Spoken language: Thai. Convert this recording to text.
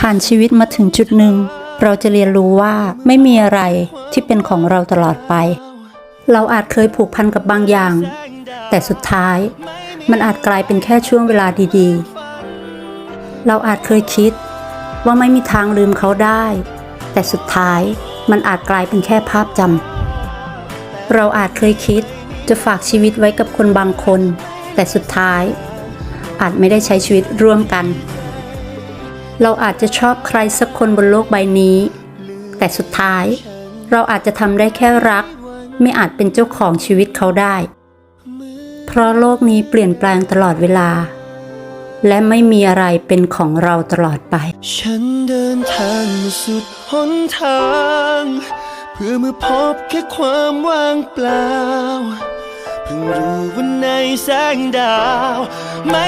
ผ่านชีวิตมาถึงจุดหนึ่ง เราจะเรียนรู้ว่าไม่มีอะไรที่เป็นของเราตลอดไป เราอาจเคยผูกพันกับบางอย่าง แต่สุดท้าย มันอาจกลายเป็นแค่ช่วงเวลาดีๆ เราอาจเคยคิดว่าไม่มีทางลืมเขาได้ แต่สุดท้ายมันอาจกลายเป็นแค่ภาพจำเราอาจเคยคิดจะฝากชีวิตไว้กับคนบางคน แต่สุดท้าย อาจไม่ได้ใช้ชีวิตร่วมกัน เราอาจจะชอบใครสักคนบนโลกใบนี้ แต่สุดท้าย เราอาจจะทำได้แค่รัก ไม่อาจเป็นเจ้าของชีวิตเขาได้ เพราะโลกนี้เปลี่ยนแปลงตลอดเวลา และไม่มีอะไรเป็นของเราตลอดไป ฉันเดินทางสุดหนทาง เพื่อมาพบแค่ความว่างเปล่า เพิ่งรู้ว่าในแสงดาว ไม่